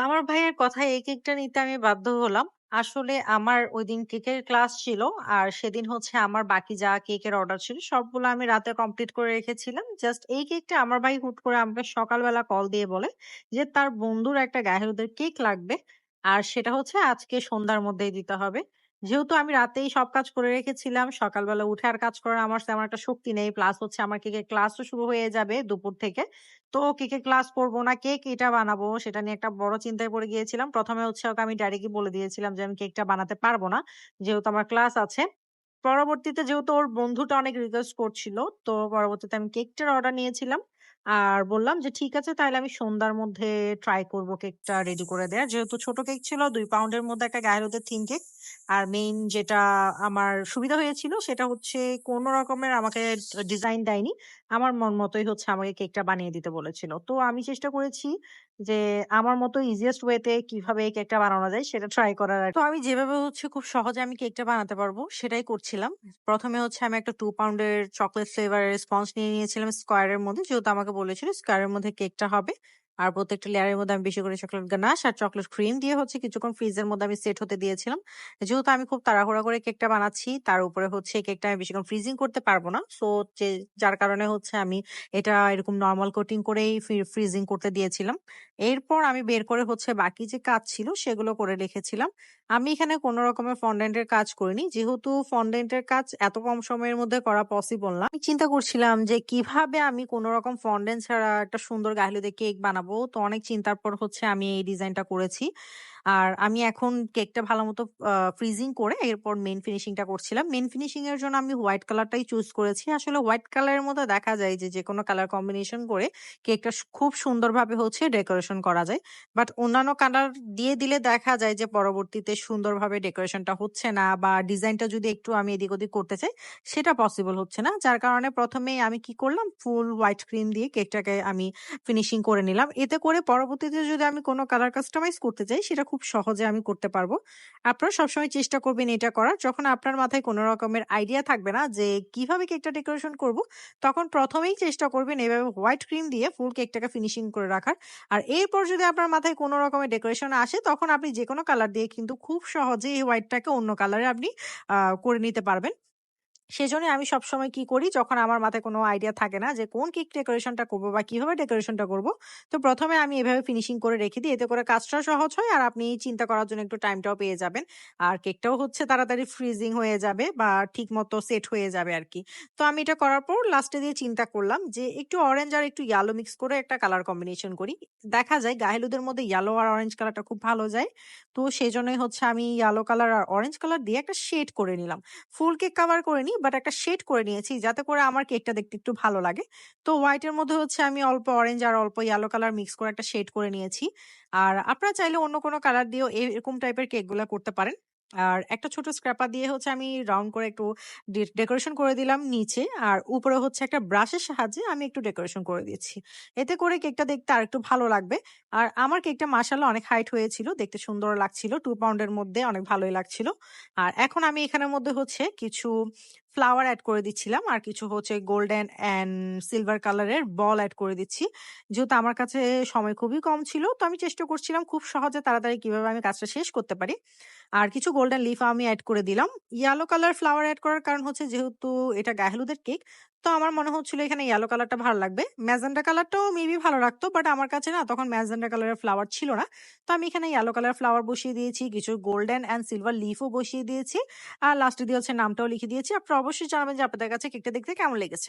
আমার ভাইয়ের কথা এই কেকটা নিতে আমি বাধ্য হলাম। আসলে আমার ঐদিন কেকের ক্লাস ছিল। আর সেদিন হচ্ছে আমার বাকি যা কেকের অর্ডার ছিল সবগুলো আমি রাতে কমপ্লিট করে রেখেছিলাম। জাস্ট এই কেকটা আমার ভাই হুট করে আমাকে সকালবেলা কল দিয়ে বলে যে, তার বন্ধুর একটা গায়ে কেক লাগবে। আর সেটা হচ্ছে আজকে সন্ধ্যার মধ্যেই দিতে হবে। যেহেতু আমি রাতেই সব কাজ করে রেখেছিলাম, সকালবেলা উঠে আর কাজ করার আমার তেমন একটা শক্তি নেই। প্লাস হচ্ছে আমার কেকের ক্লাসও শুরু হয়ে যাবে দুপুর থেকে। তো কেকের ক্লাস করব না কেক এটা বানাবো সেটা নিয়ে একটা বড় চিন্তায় পড়ে গিয়েছিলাম। প্রথমে হচ্ছে ওকে আমি ডাইরেক্টলি বলে দিয়েছিলাম যে, "আমি কেকটা বানাতে পারব না।" যেহেতু আমার ক্লাস আছে। পরবর্তীতে যেহেতু ওর বন্ধুটা অনেক রিকোয়েস্ট করছিল, তো পরবর্তীতে আমি কেকটার অর্ডার নিয়েছিলাম। আর বললাম যে, "ঠিক আছে তাহলে আমি সন্ধ্যার মধ্যে ট্রাই করব কেকটা রেডি করে দেয়ার।" যেহেতু ছোট কেক ছিল দুই পাউন্ডের মধ্যে একটা গায়ে হলুদের থিম কেক। আর মেইন যেটা আমার সুবিধা হয়েছিল সেটা হচ্ছে কোন রকমের আমাকে ডিজাইন দেয়নি। আমার মন মতোই হচ্ছে আমাকে কেকটা বানিয়ে দিতে বলেছিল। তো আমি চেষ্টা করেছি যে, আমার মতো ইজিয়েস্ট ওয়েতে কীভাবে কেকটা বানানো যায় সেটা ট্রাই করার তো আমি যেভাবে হচ্ছে খুব সহজে আমি কেকটা বানাতে পারব সেটাই করছিলাম। প্রথমে হচ্ছে আমি একটা টু পাউন্ডের চকলেট ফ্লেভারের স্পঞ্জ নিয়ে নিয়েছিলাম স্কোয়ার এর মধ্যে। যেহেতু আমাকে বলেছিল স্কয়ারের মধ্যে কেকটা হবে। আর প্রত্যেকটা লেয়ারের মধ্যে আমি বেশি করে চকোলেট গানাশ আর চকোলেট ক্রিম দিয়ে হচ্ছে কিছুক্ষণ ফ্রিজের মধ্যে আমি সেট হতে দিয়েছিলাম। যেহেতু আমি খুব তাড়াহুড়া করে কেকটা বানাচ্ছি, তার উপরে হচ্ছে কেকটা আমি বেশিক্ষণ ফ্রিজিং করতে পারব না। সো যে যার কারণে হচ্ছে আমি এটা এরকম নরমাল কোটিং করেই ফ্রিজিং করতে দিয়েছিলাম। এরপর আমি বের করে হচ্ছে বাকি যে কাজ ছিল সেগুলো করে রেখেছিলাম। আমি এখানে কোন রকমের ফন্ডেন্ট এর কাজ করিনি। যেহেতু ফন্ডেন্ট এর কাজ এত কম সময়ের মধ্যে করা পসিবল না। আমি চিন্তা করছিলাম যে কীভাবে আমি কোন রকম ফন্ডেন্ট ছাড়া একটা সুন্দর গায়ে কেক বানাবো। তো অনেক চিন্তার পর হচ্ছে আমি এই ডিজাইনটা করেছি। আর আমি এখন কেকটা ভালো মতো ফ্রিজিং করে এরপর মেন ফিনিশিং টা করছিলাম। মেন ফিনিশিং এর জন্য আমি হোয়াইট কালারটাই চুজ করেছি। আসলে হোয়াইট কালারের মধ্যে দেখা যায় যে, যেকোনো কালার কম্বিনেশন করে কেকটা খুব সুন্দরভাবে হচ্ছে ডেকোরেশন করা যায়। বাট অন্যান্য কালার দিয়ে দিলে দেখা যায় যে পরবর্তীতে সুন্দরভাবে ডেকোরেশনটা হচ্ছে না বা ডিজাইনটা যদি একটু আমি এদিক ওদিক করতে চাই সেটা পসিবল হচ্ছে না। যার কারণে ১ম এই আমি কি করলাম ফুল হোয়াইট ক্রিম দিয়ে কেকটাকে আমি ফিনিশিং করে নিলাম। এতে করে পরবর্তীতে যদি আমি কোনো কালার কাস্টমাইজ করতে চাই সেটা খুব সহজে আমি করতে পারব। আপনারা সবসময় চেষ্টা করবেন এটা করার। যখন আপনার মাথায় কোনো রকমের আইডিয়া থাকবে না যে কীভাবে কেকটা ডেকোরেশন করব, তখন প্রথমেই চেষ্টা করবেন এভাবে হোয়াইট ক্রিম দিয়ে ফুল কেকটাকে ফিনিশিং করে রাখার। আর এরপর যদি আপনার মাথায় কোনো রকমের ডেকোরেশন আসে তখন আপনি যে কোনো কালার দিয়ে কিন্তু খুব সহজেই এই হোয়াইটটাকে অন্য কালারে আপনি করে নিতে পারবেন। সেজন্যই আমি সবসময় কি করি, যখন আমার মাথায় কোনো আইডিয়া থাকে না যে কোন কেক ডেকোরেশনটা করব বা কীভাবে ডেকোরেশনটা করব। তো প্রথমে আমি এভাবে ফিনিশিং করে রেখে দিই। এতে করে কাজটাও সহজ হয় আর আপনি চিন্তা করার জন্য একটু টাইমটাও পেয়ে যাবেন। আর কেকটাও হচ্ছে তাড়াতাড়ি ফ্রিজিং হয়ে যাবে বা ঠিক মতো সেট হয়ে যাবে আর কি তো আমি এটা করার পর লাস্টে দিয়ে চিন্তা করলাম যে একটু অরেঞ্জ আর একটু ইয়ালো মিক্স করে একটা কালার কম্বিনেশন করি। দেখা যায় গায়ে হলুদের মধ্যে ইয়েলো আর অরেঞ্জ কালারটা খুব ভালো যায়। তো সেজন্যই হচ্ছে আমি ইয়ালো কালার আর অরেঞ্জ কালার দিয়ে একটা শেড করে নিলাম। ফুল কেক কভার করিনি বাট একটা শেড করে নিয়েছি যাতে করে আমার কেকটা দেখতে একটু ভালো লাগে। তো হোয়াইট এর মধ্যে হচ্ছে আমি অল্প অরেঞ্জ আর অল্প ইয়েলো কালার মিক্স করে একটা শেড করে নিয়েছি। আর আপনারা চাইলে অন্য কোনো কালার দিয়েও এরকম টাইপের কেকগুলা করতে পারেন। আর একটা ছোট স্ক্র্যাপার দিয়ে হচ্ছে আমি রাউন্ড করে একটু ডেকোরেশন করে দিলাম নিচে। আর উপরে হচ্ছে একটা ব্রাশের সাহায্যে আমি একটু ডেকোরেশন করে দিয়েছি। এতে করে কেকটা দেখতে আরেকটু ভালো লাগবে। আর আমার কেকটা মাশাআল্লাহ অনেক হাইট হয়েছিল। দেখতে সুন্দর লাগছিল। টু পাউন্ডের মধ্যে অনেক ভালোই লাগছিল। আর এখন আমি এখানের মধ্যে হচ্ছে কিছু ফ্লাওয়ার অ্যাড করে দিচ্ছিলাম। আর কিছু হচ্ছে গোল্ডেন অ্যান্ড সিলভার কালারের বল অ্যাড করে দিচ্ছি। যেহেতু আমার কাছে সময় খুবই কম ছিল, তো আমি চেষ্টা করছিলাম খুব সহজে তাড়াতাড়ি কীভাবে আমি কাজটা শেষ করতে পারি। আর কিছু গোল্ডেন লিফ আমি অ্যাড করে দিলাম। ইয়েলো কালার ফ্লাওয়ার অ্যাড করার কারণ হচ্ছে যেহেতু এটা গায়ে হলুদের কেক তো আমার মনে হচ্ছিল এখানে ইয়েলো কালারটা ভালো লাগবে। ম্যাজেন্টা কালারটাও মেবি ভালো লাগতো বাট আমার কাছে না তখন ম্যাজেন্টা কালারের ফ্লাওয়ার ছিল না। তো আমি এখানে ইয়েলো কালার ফ্লাওয়ার বসিয়ে দিয়েছি। কিছু গোল্ডেন অ্যান্ড সিলভার লিফও বসিয়ে দিয়েছি। আর লাস্টে দিয়ে হচ্ছে নামটাও লিখে দিয়েছি। আপনারা অবশ্যই জানাবেন যে আপনাদের কাছে কেকটা দেখতে কেমন লেগেছে।